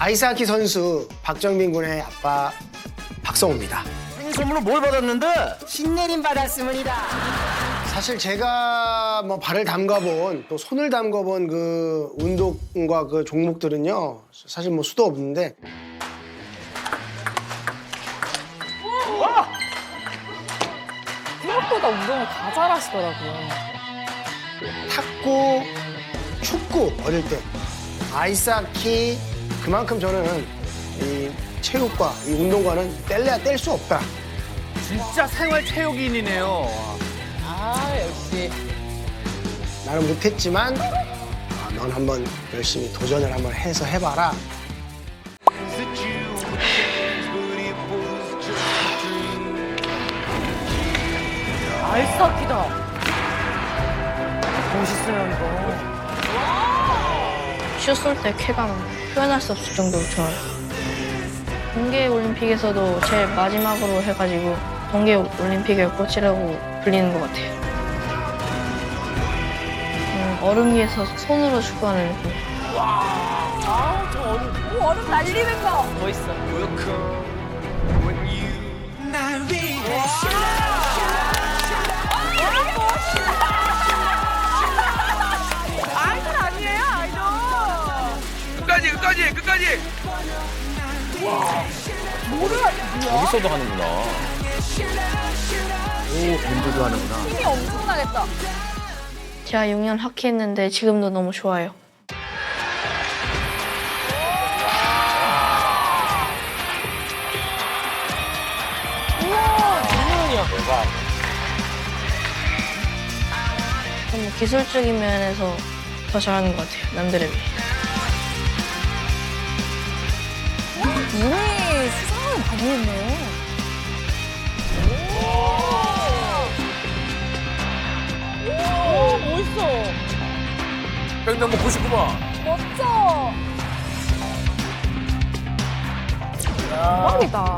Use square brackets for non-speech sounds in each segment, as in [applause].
아이스하키 선수 박정민 군의 아빠 박성호입니다. 생일 선물로 뭘 받았는데? 신내림 받았습니다. 사실 제가 뭐 발을 담가본 또 손을 담가본 그 운동과 그 종목들은요 사실 뭐 수도 없는데 생각보다 운동을 다 잘하시더라고요. 탁구, 축구 어릴 때 아이스하키 그만큼 저는 이 체육과 이 운동과는 뗄래야 뗄 수 없다. 진짜 생활 체육인이네요. 아, 역시. 나는 못했지만 아, 넌 한번 열심히 도전을 한번 해서 해봐라. 아이스하키다. 멋있어요, 이거. 슛 쏠 때 쾌감 표현할 수 없을 정도로 좋아요. 동계 올림픽에서도 제일 마지막으로 해가지고 동계 올림픽의 꽃이라고 불리는 것 같아요. 음, 얼음 위에서 손으로 축구하는 느낌. 아, 저 얼음. 오, 얼음 날리는 거. 멋있어. 아이돌 끝까지 끝까지 여기서도 하는구나. 오, 밴드도 하는구나. 힘이 엄청나겠다. 제가 6년 하키 했는데 지금도 너무 좋아요. 너무 기술적인 면에서 더 잘하는 것 같아요, 남들에 비해. 이미 수상을 많이 했네요. 오, 멋있어. 횡단보 99번 멋져. 대박이다.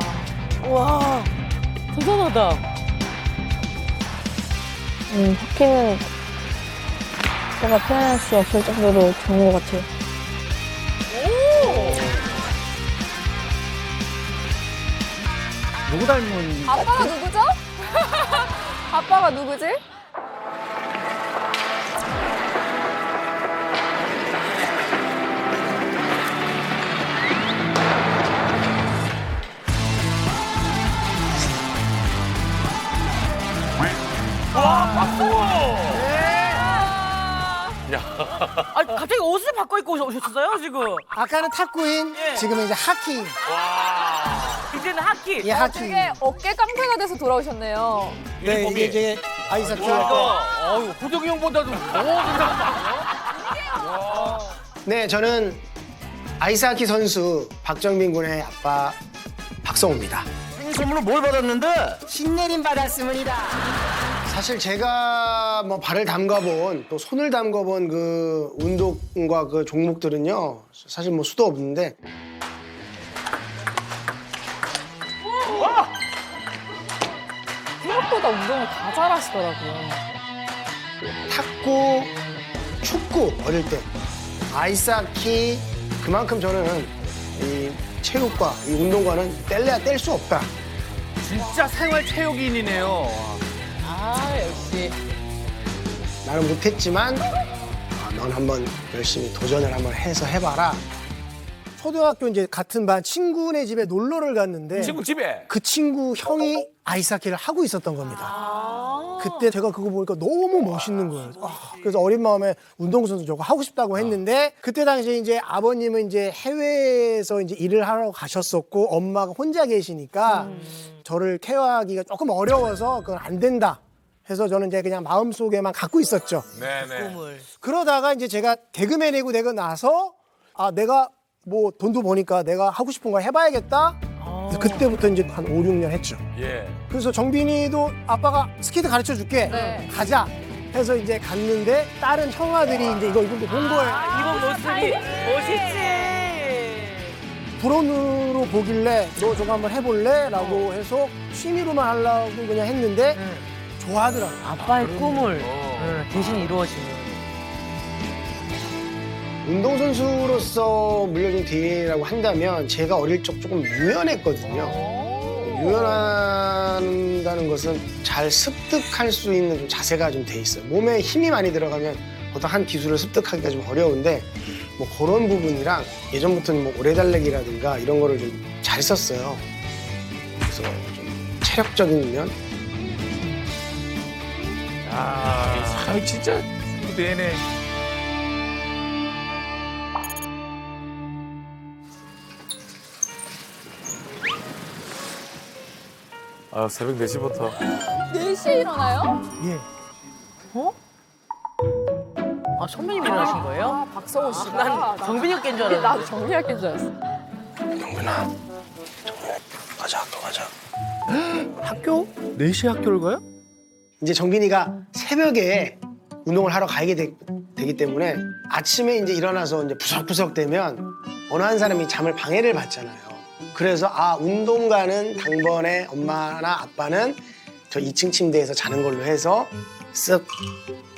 와, 대단하다. 음, 하키는 제가 표현할 수 없을 정도로 좋은 것 같아요. 누구 닮은? 아빠가 누구죠? [laughs] 아빠가 누구지? 아 갑자기 옷을 바꿔 입고 오셨어요 지금? 아까는 탁구인, 지금은 이제 하키. 이제는 하키. 예, 하키. 되게 어깨 깡패가 돼서 돌아오셨네요. 네, 이게 이제 아이스하키. 그러니까, 어유 호동이 형보다도 더. 네, 저는 아이스하키 선수 박정민 군의 아빠 박성호입니다. 생일 선물로 뭘 받았는데? 신내림 받았습니다. 사실 제가 뭐 발을 담가본 또 손을 담가본 그 운동과 그 종목들은요 사실 뭐 수도 없는데 운동을 다 잘하시더라고요. 탁구, 축구 어릴 때 아이스하키 그만큼 저는 이 체육과 이 운동과는 뗄래야 뗄 수 없다. 진짜 생활 체육인이네요. 아, 역시. 나는 못했지만 아, 넌 한번 열심히 도전을 한번 해서 해봐라. 초등학교 이제 같은 반 친구네 집에 놀러를 갔는데 친구 집에 그 친구 형이 아이스하키를 하고 있었던 겁니다. 그때 제가 그거 보니까 너무 멋있는 거예요. 아, 그래서 어린 마음에 운동선수 저거 하고 싶다고 했는데 그때 당시에 이제 아버님은 이제 해외에서 이제 일을 하러 가셨었고 엄마가 혼자 계시니까 저를 케어하기가 조금 어려워서 그건 안 된다. 해서 저는 이제 그냥 마음속에만 갖고 있었죠. 네네 그러다가 이제 제가 개그맨 되고 되고 나서 아 내가 뭐 돈도 버니까 내가 하고 싶은 걸 해봐야겠다. 그래서 그때부터 이제 한 5, 6년 했죠. 예 그래서 정빈이도 아빠가 스케이트 가르쳐 줄게. 네. 가자. 해서 이제 갔는데 다른 형아들이 이제 이거 이걸 본 거예요. 이번 모습이 멋있지. 불온으로 보길래 너 저거 한번 해볼래? 라고 해서 취미로만 하려고 그냥 했는데 좋아하더라고요. 아빠의 꿈을 응, 대신 이루어지는. 운동선수로서 물려준 DNA라고 한다면 제가 어릴 적 조금 유연했거든요. 유연한다는 것은 잘 습득할 수 있는 좀 자세가 좀 돼 있어요. 몸에 힘이 많이 들어가면 어떤 한 기술을 습득하기가 좀 어려운데 뭐 그런 부분이랑 예전부터는 뭐 오래달래기라든가 이런 거를 좀 잘 썼어요. 그래서 좀 체력적인 면 아, 참 진짜 내 아 새벽 4시부터 4시에 일어나요? 예. 아 선배님 일어나신 거예요? 아, 박성호 씨가. 난 정빈이 형께인 줄 알았는데. 나도 정리할 게줄 알았어. 영근아, 가자, 학교 가자. [gasps] 학교? 4시에 학교를 가요? 이제 정빈이가 새벽에 운동을 하러 가게 되, 기 때문에 아침에 이제 일어나서 이제 부석부석 되면 어느 한 사람이 잠을 방해를 받잖아요. 그래서 아 운동 가는 당번에 엄마나 아빠는 저 2층 침대에서 자는 걸로 해서 쓱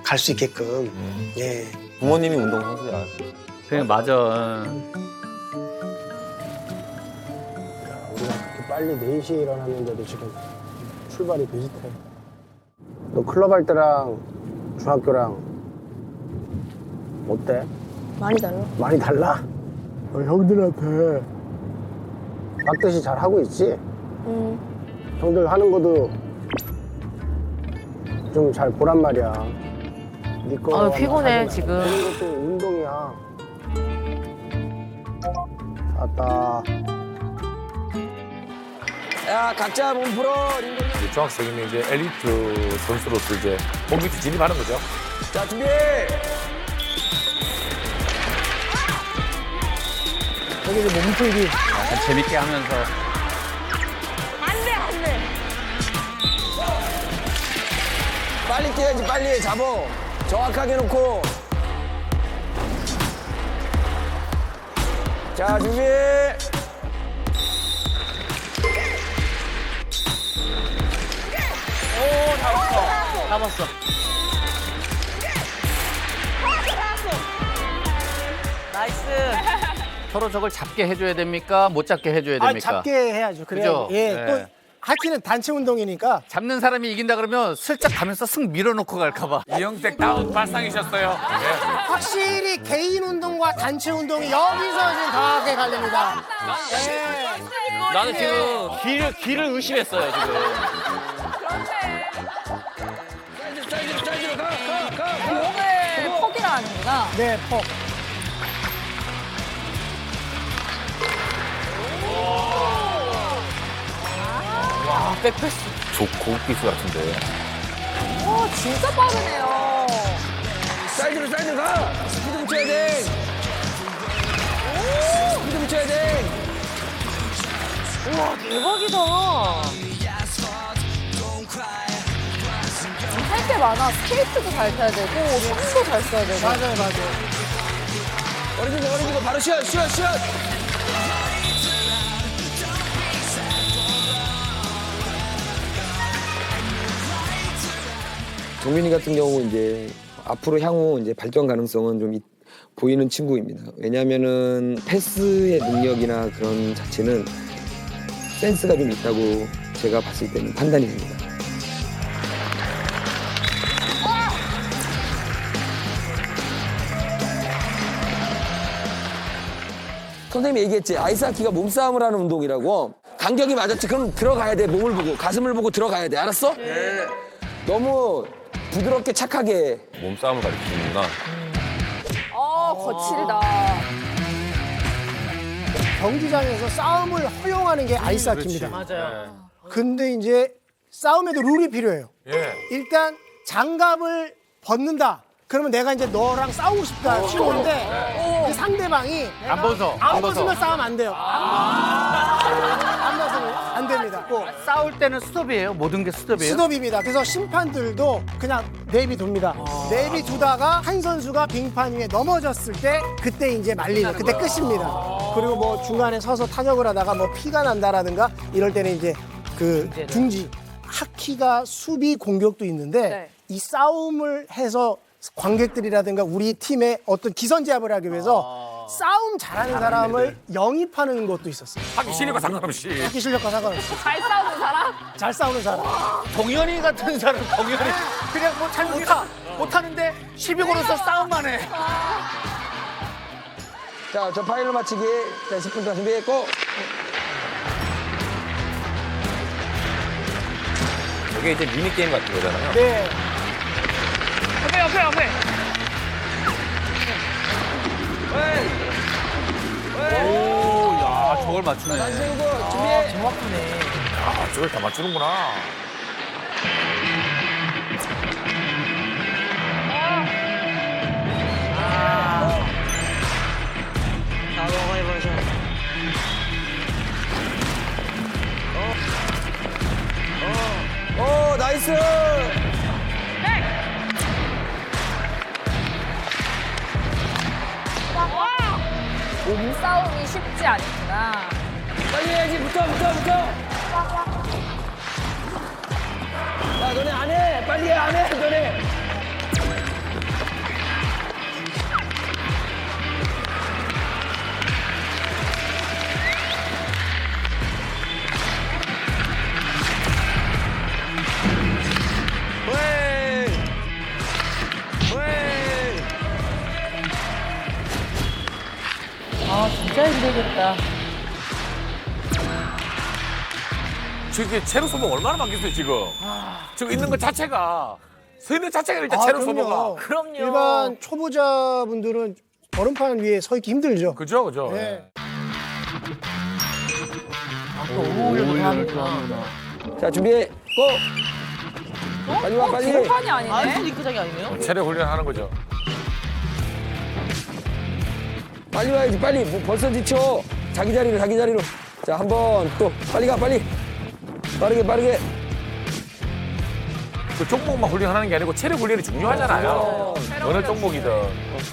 갈 수 있게끔 예. 부모님이 운동 선수야. 그냥 맞아. 우리가 그렇게 빨리 4시에 일어났는데도 지금 출발이 비슷해. 너 클럽 할 때랑 중학교랑 어때? 많이 달라. 많이 달라? 어, 형들한테 깍듯이 잘 하고 있지? 음, 형들 하는 것도 좀 잘 보란 말이야. 네 거. 아유, 피곤해, 하지 마. 지금. 그런 것도 운동이야. 아따. 야, 각자 몸 풀어. 링거. 이제 중학생이면 이제 엘리트 선수로서 이제 본격적으로 진입하는 거죠. 자, 준비. 여기 이제 몸풀기. 약간 재밌게 하면서. 빨리 뛰어야지, 빨리 잡어. 정확하게 놓고. 자, 준비. 오 잡았어. 서로 저걸 잡게 해줘야 됩니까? 못 잡게 해줘야 아, 됩니까? 잡게 해야죠. 그래야 그죠? 예. 네. 또 하키는 단체 운동이니까 잡는 사람이 이긴다 그러면 슬쩍 가면서 승 밀어놓고 갈까봐. 이영택 다운 발상이셨어요. 네. 확실히 개인 운동과 단체 운동이 여기서 지금 정확하게 갈립니다. 예. 나는 지금 길을, 길을 의심했어요, 지금. 사이즈로, 사이즈로 가, 가, 가. 몸을 포기를 하는구나. 네, 퍽. 아 백패스. 조고급 기술 같은데. 오, 진짜 빠르네요. 사이즈로, 사이즈로 가. 스피드 붙여야 돼. 스피드 붙여야 돼. 우와 대박이다. 할 게 많아. 스케이트도 잘 타야 되고, 손도 잘 써야 되고. 맞아요, 맞아요. 어리지고, 어리지고, 바로 슛, 슛, 슛. 정민이 같은 경우 이제 앞으로 향후 이제 발전 가능성은 좀 있- 보이는 친구입니다. 왜냐하면은 패스의 능력이나 그런 자체는 센스가 좀 있다고 제가 봤을 때는 판단이 됩니다. 선생님이 얘기했지. 아이스하키가 몸싸움을 하는 운동이라고. 간격이 맞았지. 그럼 들어가야 돼. 몸을 보고. 가슴을 보고 들어가야 돼. 알았어? 네. 너무 부드럽게 착하게 몸싸움을 가르치는구나. 어, 거칠다. 경기장에서 싸움을 허용하는 게 아이스하키입니다. 맞아요. 근데 이제 싸움에도 룰이 필요해요. 예. 일단 장갑을 벗는다. 그러면 내가 이제 너랑 싸우고 싶다 치고인데 그 상대방이 안 벗어, 안. 벗으면 싸움 안 돼요. 안 벗으면 안 됩니다. 꼭 싸울 때는 스톱이에요? 모든 게 스톱이에요? 스톱입니다. 그래서 심판들도 그냥 내비 둡니다. 내비 두다가 한 선수가 빙판 위에 넘어졌을 때 그때 이제 말리는 그때 끝입니다. 그리고 뭐 중간에 서서 타격을 하다가 뭐 피가 난다라든가 이럴 때는 이제 그 중지 하키가 수비 공격도 있는데 네. 이 싸움을 해서 관객들이라든가 우리 팀의 어떤 기선제압을 하기 위해서 싸움 잘하는 사람을 영입하는 것도 있었어요. 하기 싫으니까 상관없이. 하기 실력과 상관없이 잘 싸우는 사람? 잘 싸우는 사람. 동현이 같은 사람 동현이 그냥 뭐 잘 못하 못하는데 시비 걸어서 싸움만 해. 자, 저 파일로 맞히기. 자, 10분 동안 준비했고. 이게 이제 미니 게임 같은 거잖아요. 네. 옆에 옆에 옆에. 야 저걸 맞추네. 세우고 준비해. 아, 저걸 다 맞추는구나. 오, 나이스. 몸싸움이 쉽지 않구나. 빨리 해야지. 붙어, 붙어, 붙어. 야, 너네 안 해. 빨리 해, 안 해, 너네. 진짜 힘들겠다. 저게 체력 소모가 얼마나 많겠어요, 지금. 지금 있는 것 자체가. 서 있는 자체가 일단 체력 소모가. 그럼요. 일반 초보자분들은 얼음판 위에 서 있기 힘들죠. 그죠, 그죠. 네. 하는구나. 자, 준비해. 고! 빨리 와, 빨리. 판이 아 아니네. 링크장이 아니네요? 체력 훈련하는 거죠. 빨리 와야지, 빨리. 뭐 벌써 지쳐. 자기 자리로, 자기 자리로. 자, 한 번 또. 빨리 가, 빨리. 빠르게, 빠르게. 그 종목만 훈련하는 게 아니고 체력 훈련이 중요하잖아요. 어느 종목이든.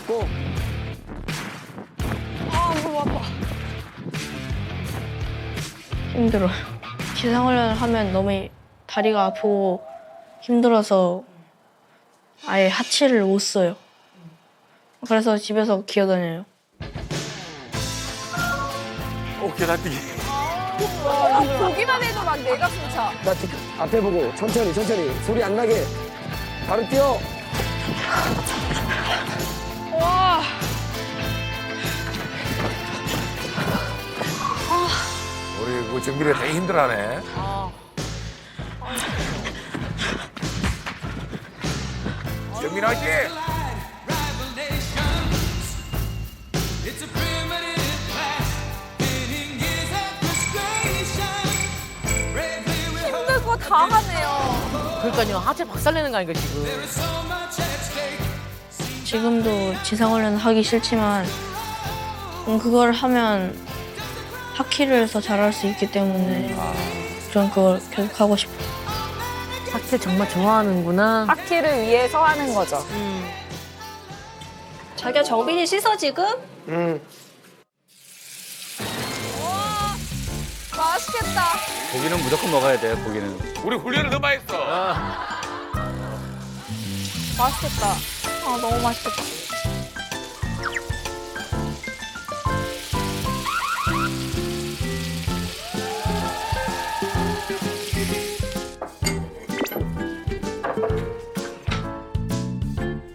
고! 힘들어요. 기상훈련을 하면 너무 다리가 아프고 힘들어서 아예 하체를 못 써요. 그래서 집에서 기어다녀요. 오, 계단뛰기. 보기만 해도 막 내가 숨차. 자, 뒤- 앞에 보고 천천히, 천천히. 소리 안 나게. 바로 뛰어. 와. 우리 그 정비를 되게 힘들어하네. 정민 화이 다 하네요. 그러니까요 하체 박살내는 거 아닌가 지금. 지금도 지상훈련 하기 싫지만 음, 그걸 하면 하키를 더 잘할 수 있기 때문에 전 그걸 계속 하고 싶어요. 하체 정말 좋아하는구나. 바퀴를 위해서 하는 거죠. 자기야 정빈이 씻어 지금? 음. 맛있겠다. 고기는 무조건 먹어야 돼 고기는. 우리 훈련을 너무 많이 했어. 맛있겠다. 아 너무 맛있겠다.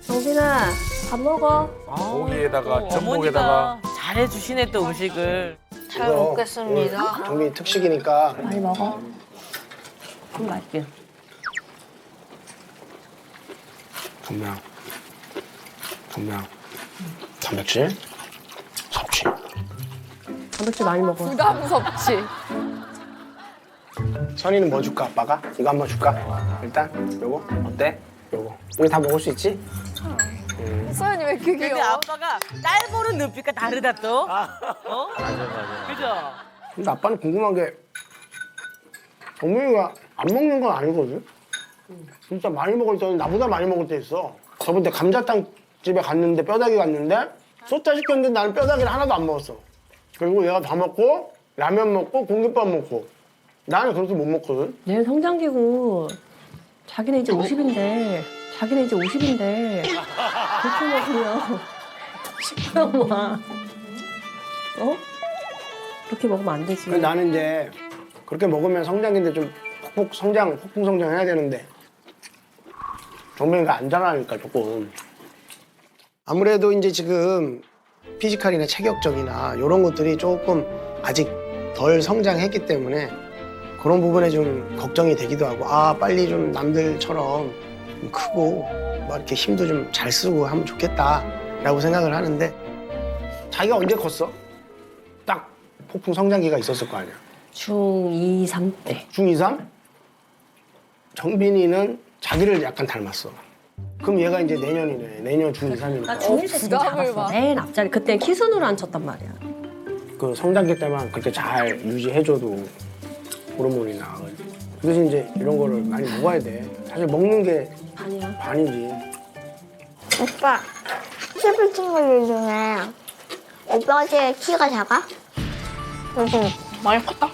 정빈아 밥 먹어. 고기에다가 또 전복에다가 어머니가 잘해 주시네 또 음식을. 잘 먹겠습니다. 정비 특식이니까 많이 먹어. 음, 맛있게. 분명 분명 단백질 섭취 단백질 많이 먹어. 부담 섭취. 선이는 뭐 줄까 아빠가? 이거 한번 줄까? 일단 요거 어때? 요거 우리 다 먹을 수 있지? 소연이 왜 이렇게 근데 귀여워? 아빠가 딸 보는 눈빛과 다르다 또. 어? 맞아 맞아. 그죠? 근데 아빠는 궁금한 게 정민이가 안 먹는 건 아니거든? 진짜 많이 먹을 때는 나보다 많이 먹을 때 있어 저번 때 감자탕 집에 갔는데 뼈다귀 갔는데 쏟다 시켰는데 나는 뼈다귀를 하나도 안 먹었어 그리고 얘가 다 먹고 라면 먹고 공깃밥 먹고 나는 그렇게 못 먹거든 내일 성장기고 자기는 이제 50인데 자기는 이제 50인데 그렇게 먹으면 식구형아 어? 그렇게 먹으면 안 되지. 나는 이제 그렇게 먹으면 성장인데 좀 폭폭 성장, 폭풍 성장해야 되는데 정민이가 안 자라니까 조금 아무래도 이제 지금 피지컬이나 체격적이나 이런 것들이 조금 아직 덜 성장했기 때문에 그런 부분에 좀 걱정이 되기도 하고 아 빨리 좀 남들처럼 좀 크고 막 이렇게 힘도 좀 잘 쓰고 하면 좋겠다라고 생각을 하는데 자기가 언제 컸어? 딱 폭풍 성장기가 있었을 거 아니야. 중2, 3 때. 중2, 3? 정빈이는 자기를 약간 닮았어. 그럼 얘가 이제 내년이네. 내년 중2, 3이니까. 나 중1 때 진짜 부담을 작았어. 막. 맨 앞자리. 그때 키순으로 앉혔단 말이야. 그 성장기 때만 그렇게 잘 유지해줘도 호르몬이 나와. 그 대신 이제 이런 거를 많이 먹어야 돼. 사실 먹는 게 아니야. 반이지. 오빠, TV 친구들 중에 오빠가 제일 키가 작아? 요즘 많이 컸다.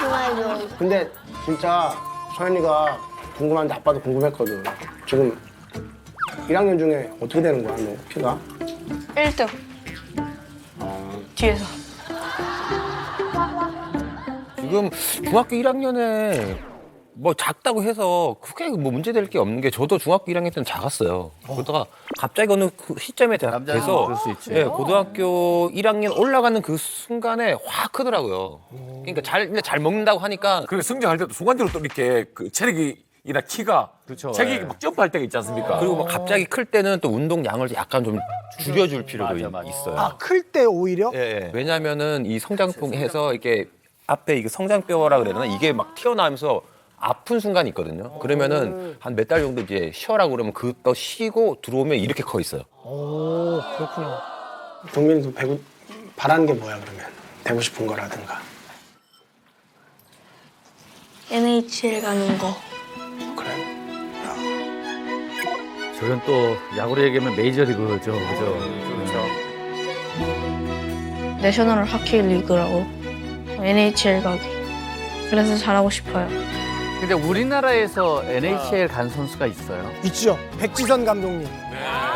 좋아해줘. 근데 진짜 소연이가 궁금한데 아빠도 궁금했거든. 지금 1학년 중에 어떻게 되는 거야, 너 키가? 1등. 뒤에서. 지금 중학교 1학년에 뭐 작다고 해서 크게 뭐 문제될 게 없는 게 저도 중학교 1학년 때는 작았어요. 그러다가 갑자기 어느 그 시점에 대- 남자는 돼서 그럴 수 있지. 예, 고등학교 1학년 올라가는 그 순간에 확 크더라고요. 그러니까 잘, 근데 잘 먹는다고 하니까 그리고 성장할 때도 순간적으로 또 이렇게 그 체력이나 키가 그쵸, 체격이 예. 막 점프할 때가 있지 않습니까? 그리고 막 갑자기 클 때는 또 운동량을 약간 좀 줄여줄 필요도 맞아, 맞아. 있어요. 아, 클 때 오히려? 예, 예. 왜냐면은 이 성장통해서 이게 앞에 이게 성장뼈라 그래야 되나 이게 막 튀어나오면서 아픈 순간이 있거든요. 그러면은 한 몇 달 정도 이제 쉬어라고 그러면 그또 쉬고 들어오면 이렇게 커 있어요. 오, 그렇구나. 정민이도 배고, 바라는 게 뭐야, 그러면? 되고 싶은 거라든가. NHL 가는 거. 그래? 저건 또 야구로 얘기하면 메이저리그죠, 그죠? 그렇죠. 내셔널 하키 리그라고. NHL 가기. 그래서 잘하고 싶어요. 근데 우리나라에서 NHL 간 선수가 있어요. 있죠. 백지선 감독님.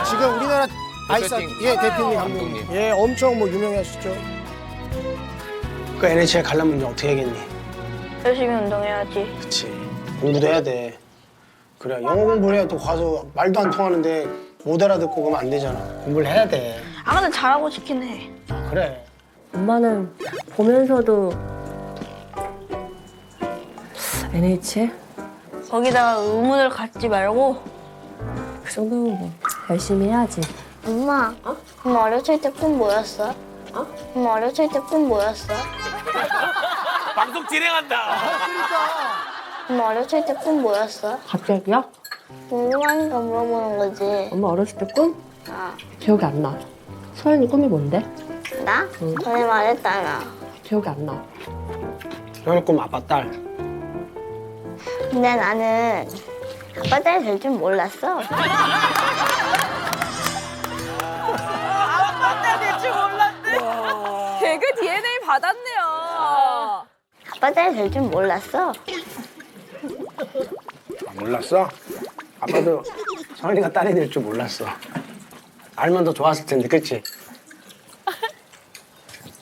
지금 우리나라 아이스하키 대표팀. 예 대표님 감독님. 감독님. 예 엄청 뭐 유명하시죠. 그 NHL 가려면 이제 어떻게 하겠니? 열심히 운동해야지. 그치. 공부도 해야 돼. 그래 영어 공부를 해야 또 가서 말도 안 통하는데 못 알아듣고 그러면 안 되잖아. 공부를 해야 돼. 아 근데 잘하고 싶긴 해. 아, 그래. 엄마는 보면서도 NH? 거기다가 의문을 갖지 말고 그 정도면 뭐 열심히 해야지. 엄마, 엄마 어렸을 때 꿈 뭐였어? 어? 엄마 어렸을 때 꿈 뭐였어? [laughs] 방송 진행한다. 엄마 어렸을 때 꿈 뭐였어? 갑자기야? 궁금하니까 물어보는 거지. 엄마 어렸을 때 꿈? 아, 기억이 안 나. 소연이 꿈이 뭔데? 나? 전에 말했잖아. 기억이 안 나. 소연이 꿈 아빠 딸. 근데 나는 아빠 딸이 될 줄 몰랐어. 개그 DNA 받았네요. 아빠 딸이 될 줄 몰랐어. 몰랐어? 아빠도 소연이가 딸이 될 줄 몰랐어. 알면 더 좋았을 텐데, 그치?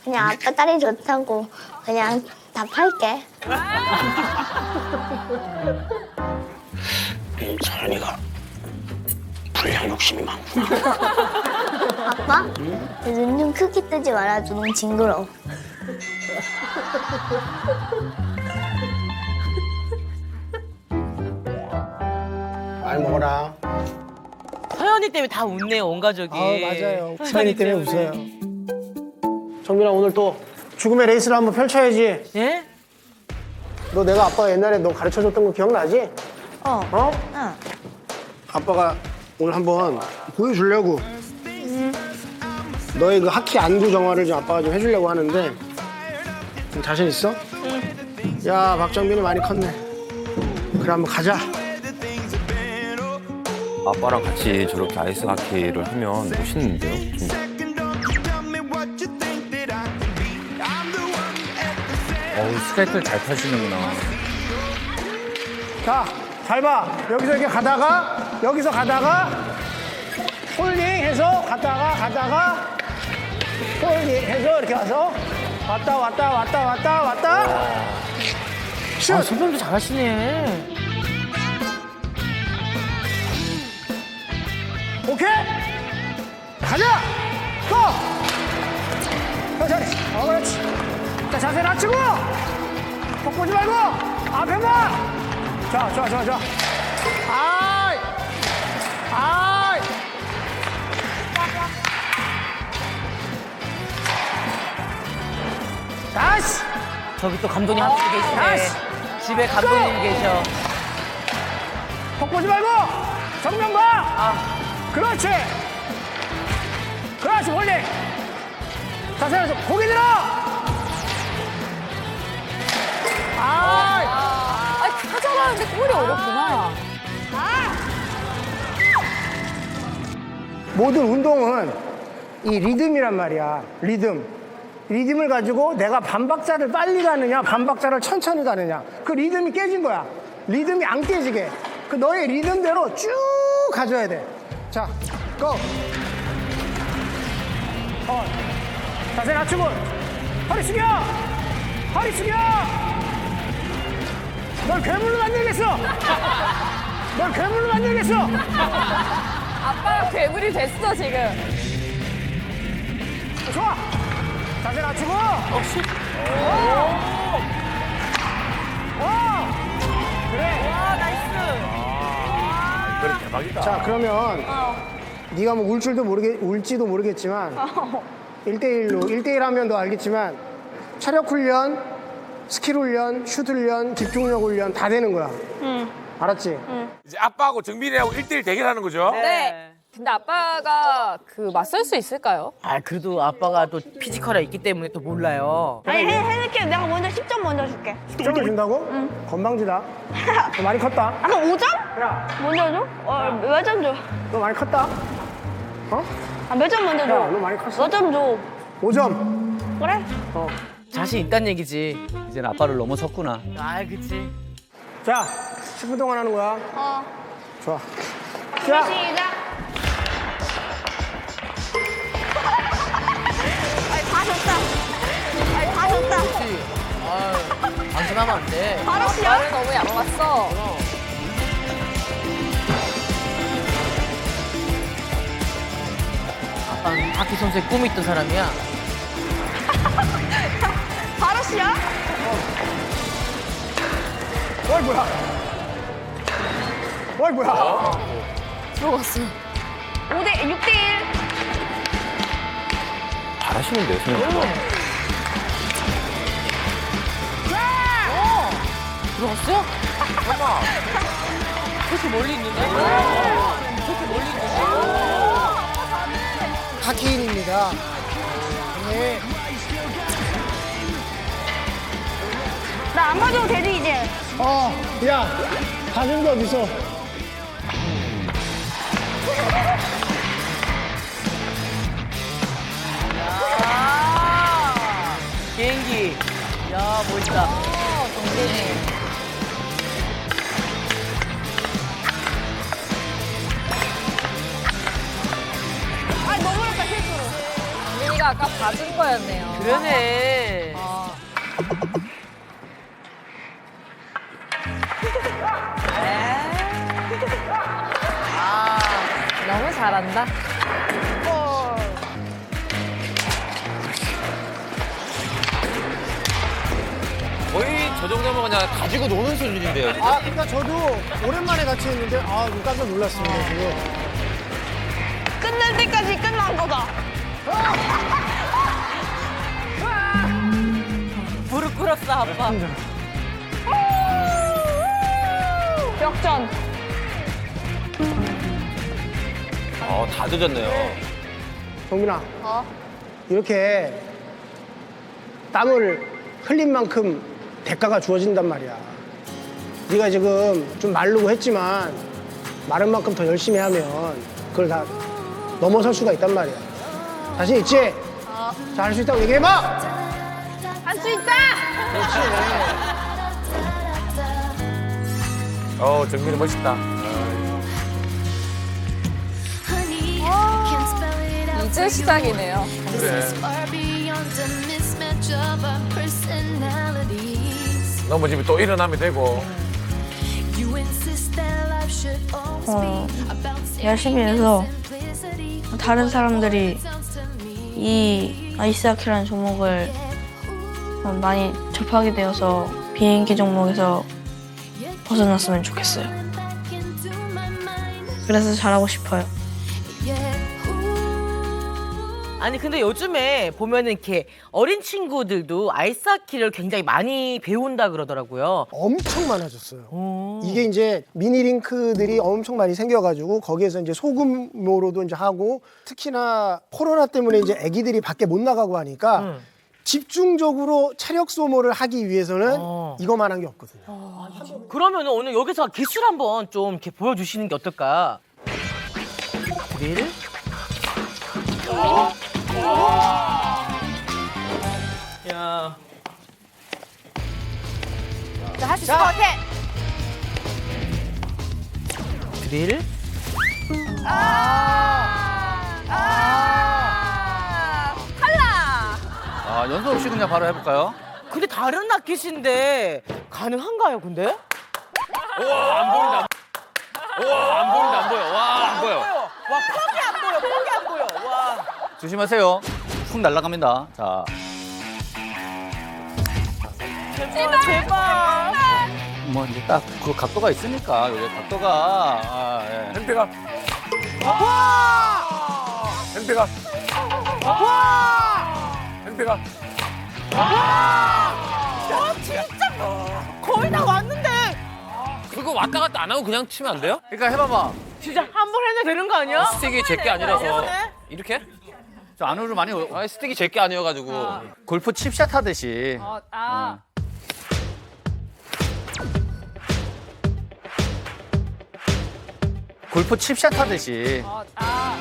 그냥 아빠 딸이 좋다고 그냥 답할게. 이 소연이가 불량 욕심이 많구나. 아빠? 눈 좀 크게 뜨지 말아줘. 너무 징그러워. 말 먹어라. 서연이 때문에 다 웃네요, 온 가족이. 아 맞아요. 소연이 때문에 웃어요. 정민아 오늘 또 죽음의 레이스를 한번 펼쳐야지. 예? 너 내가 아빠가 옛날에 너 가르쳐줬던 거 기억나지? 어. 어? 응. 아빠가 오늘 한번 보여주려고. 너의 그 하키 안구 정화를 좀 아빠가 좀 해주려고 하는데 좀 자신 있어? 응. 야 박정빈이 많이 컸네. 그래 한번 가자. 아빠랑 같이 저렇게 아이스 하키를 하면 멋있는데요. 진 어우, 스케이트를 잘 타시는구나. 자 잘 봐. 여기서 이렇게 가다가 여기서 가다가 홀딩 해서 갔다가 가다가 홀딩 해서 이렇게 와서 왔다 왔다 왔다 왔다 왔다 슛. 아, 소변도 잘하시네. 오케이 가자 고 천천히 어 그렇지 자 자세 낮추고! 복 보지 말고! 앞에만! 자 좋아 좋아 좋아. 아이! 아이! 다시 저기 또 감독님 한분 계시네. 다시. 집에 감독님 계셔. 복 보지 말고! 정면 봐! 아. 그렇지! 그렇지 홀딩 자세 낮춰 고개 들어 타자라는데 골이 어렵구나. 모든 운동은 이 리듬이란 말이야. 리듬. 리듬을 가지고 내가 반박자를 빨리 가느냐, 반박자를 천천히 가느냐. 그 리듬이 깨진 거야. 리듬이 안 깨지게. 그 너의 리듬대로 쭉 가져야 돼. 자, 고! 어. 자세 낮추고. 허리 숙여! 허리 숙여! 널 괴물로 만들겠어! 널 괴물로 만들겠어! 아빠가 괴물이 됐어, 지금. 좋아! 자세 낮추고! 그래! 아, 나이스. 이거는 대박이다. 자, 그러면 네가 뭐 울 줄도 모르겠, 울지도 모르겠지만 1대1로, 1대1 하면 너 알겠지만 체력 훈련, 스킬 훈련, 슛 훈련, 집중력 훈련 다 되는 거야. 알았지? 이제 아빠하고 정민이하고 1대1 대결하는 거죠? 네. 근데 아빠가 그 맞설 수 있을까요? 아, 그래도 아빠가 또 피지컬이 있기 때문에 또 몰라요. 아니 해, 해줄게 내가 먼저 10점 먼저 줄게 10점을 준다고? 건방지다. [laughs] 너 많이 컸다. 아 그럼 5점? 야, 먼저 줘? 어몇 점 줘? 너 많이 컸다. 어? 아 몇 점 먼저 줘? 야, 너 많이 컸어. 몇 점 줘? 5점. 그래? 자신 있다는 얘기지. 이제는 아빠를 넘어섰구나. 아, 그치. 자, 10분 동안 하는 거야. 어 좋아. 자, 시작 아니 다 줬다 아니 다 줬다 그치. 아, 방심하면 안 돼. 바로 시작 아빠를 너무 얕봤어. 아빠는 하키 선수의 꿈이 있던 사람이야. [laughs] 시작 어이 뭐야? 어이 뭐야? 들어갔어. 5대 6대 1 잘하시는데요, 생각보다. 들어갔어? 그렇게 멀리 있는데? 그렇게 멀리 있는데? 하키인입니다. 네. 나안 맞아도 되지 이제 어, 야, 가는 거 어디서? 아, 비행기. 야, 멋있다. 아 너무했다 실수로 민이가 아까 봐준 거였네요. 그러네. 아, 잘한다. 거의 저 정도면 그냥 가지고 노는 수준인데요. 아, 그러니까 저도 오랜만에 같이 했는데 아, 이거 깜짝 놀랐습니다 지금. 끝날 때까지 끝난 거다 무릎 꿇었어, 아빠. 역전 어, 다 늦었네요. 정민아, 어? 이렇게 땀을 흘린 만큼 대가가 주어진단 말이야. 네가 지금 좀 마르고 했지만 마른 만큼 더 열심히 하면 그걸 다 넘어설 수가 있단 말이야. 자신 있지? 자, 할 수 있다고 얘기해봐! 할 수 있다 그렇지. 어 정민이 멋있다. 이제 시작이네요. 그래. 너무 집에 또 일어나면 되고. 어, 열심히 해서 다른 사람들이 이 아이스하키라는 종목을 어, 많이 접하게 되어서 비행기 종목에서 벗어났으면 좋겠어요. 그래서 잘하고 싶어요. 아니 근데 요즘에 보면은 이렇게 어린 친구들도 아이스하키를 굉장히 많이 배운다 그러더라고요. 엄청 많아졌어요. 이게 이제 미니 링크들이 엄청 많이 생겨가지고 거기에서 이제 소규모로도 이제 하고 특히나 코로나 때문에 이제 아기들이 밖에 못 나가고 하니까 집중적으로 체력 소모를 하기 위해서는 이거만한 게 없거든요. 그러면 오늘 여기서 기술 한번 좀 이렇게 보여주시는 게 어떨까? 드릴. 야. 할 수 있을 것 같아. 드릴. 아, 탈락. 아, 연습 없이 그냥 바로 해볼까요? 근데 다른 라켓인데 가능한가요, 근데? 우와 안 보인다. 우와 안 보인다 안 보여. 와 안 보여. 와, 안 보여, 퍽이 안 보여. 와. 조심하세요. 훅 날아갑니다. 자, 제발, 제발. 뭐 이제 딱 그 각도가 있으니까 여기 각도가 아, 예. hen대가. hen대가. hen대가. 거의 다 왔는데. 그거 왔다 갔다 안 하고 그냥 치면 안 돼요? 그러니까 해봐봐. 진짜 한 번 해도 되는 거 아니야? 스틱이 제 게 아니라서 해보네. 이렇게? 저 안으로 많이 오- 아 스틱이 제게 아니어가지고 골프 칩샷 하듯이. 어, 아. 골프 칩샷 하듯이. 어, 아.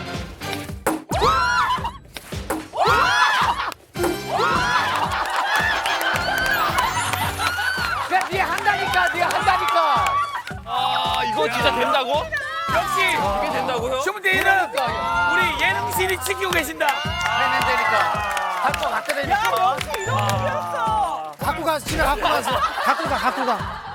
야, 네 한다니까, 네 한다니까. 아 이거 진짜 된다고? 역시 이게 된다고요? 슈무대는 우리 예능신이 지키고 계신다. 해낸다니까. 할거 갖다 대니까. 갖고 가, 집에 갖고 가세요. 갖고 가, 갖고 가.